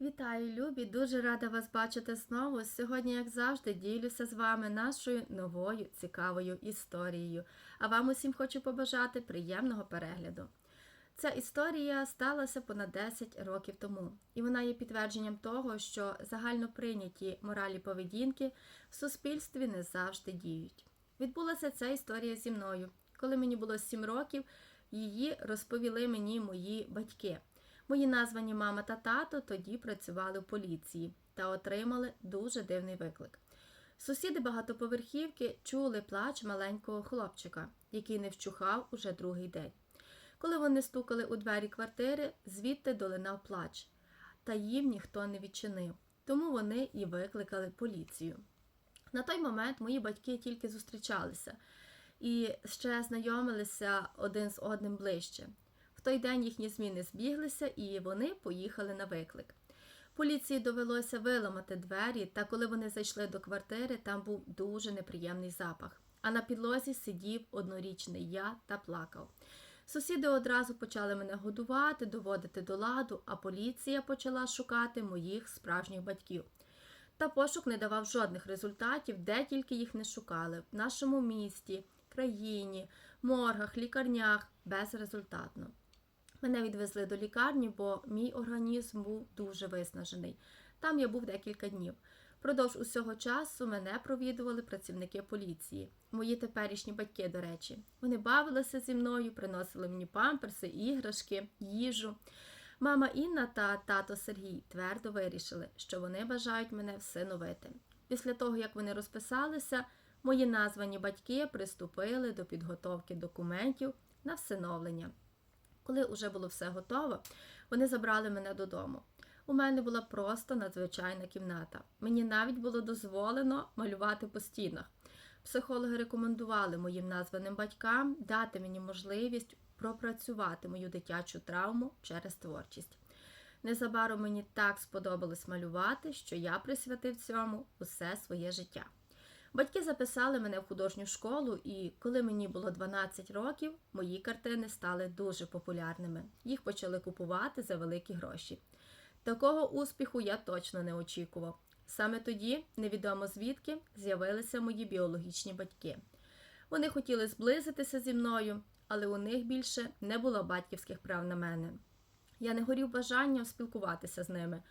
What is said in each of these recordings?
Вітаю, любі! Дуже рада вас бачити знову. Сьогодні, як завжди, ділюся з вами нашою новою цікавою історією. А вам усім хочу побажати приємного перегляду. Ця історія сталася понад 10 років тому, і вона є підтвердженням того, що загально прийняті моралі поведінки в суспільстві не завжди діють. Відбулася ця історія зі мною. Коли мені було 7 років, її розповіли мені мої батьки. Мої названі мама та тато тоді працювали в поліції та отримали дуже дивний виклик. Сусіди багатоповерхівки чули плач маленького хлопчика, який не вчухав уже другий день. Коли вони стукали у двері квартири, звідти долинав плач, та їм ніхто не відчинив, тому вони і викликали поліцію. На той момент мої батьки тільки зустрічалися і ще знайомилися один з одним ближче. Той день їхні зміни збіглися, і вони поїхали на виклик. Поліції довелося виламати двері, та коли вони зайшли до квартири, там був дуже неприємний запах. А на підлозі сидів однорічний я та плакав. Сусіди одразу почали мене годувати, доводити до ладу, а поліція почала шукати моїх справжніх батьків. Та пошук не давав жодних результатів, де тільки їх не шукали в нашому місті, країні, моргах, лікарнях безрезультатно. Мене відвезли до лікарні, бо мій організм був дуже виснажений. Там я був декілька днів. Продовж усього часу мене провідували працівники поліції, мої теперішні батьки, до речі. Вони бавилися зі мною, приносили мені памперси, іграшки, їжу. Мама Інна та тато Сергій твердо вирішили, що вони бажають мене всиновити. Після того, як вони розписалися, мої названі батьки приступили до підготовки документів на всиновлення. Коли вже було все готово, вони забрали мене додому. У мене була просто надзвичайна кімната. Мені навіть було дозволено малювати по стінах. Психологи рекомендували моїм названим батькам дати мені можливість пропрацювати мою дитячу травму через творчість. Незабаром мені так сподобалось малювати, що я присвятив цьому усе своє життя. Батьки записали мене в художню школу, і коли мені було 12 років, мої картини стали дуже популярними. Їх почали купувати за великі гроші. Такого успіху я точно не очікував. Саме тоді, невідомо звідки, з'явилися мої біологічні батьки. Вони хотіли зблизитися зі мною, але у них більше не було батьківських прав на мене. Я не горів бажанням спілкуватися з ними,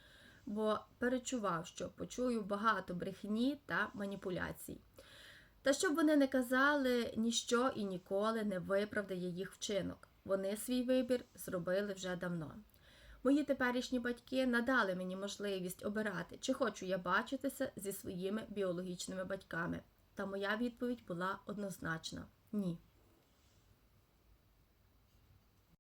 бо перечував, що почую багато брехні та маніпуляцій. Та щоб вони не казали, ніщо і ніколи не виправдає їх вчинок. Вони свій вибір зробили вже давно. Мої теперішні батьки надали мені можливість обирати, чи хочу я бачитися зі своїми біологічними батьками. Та моя відповідь була однозначна ні.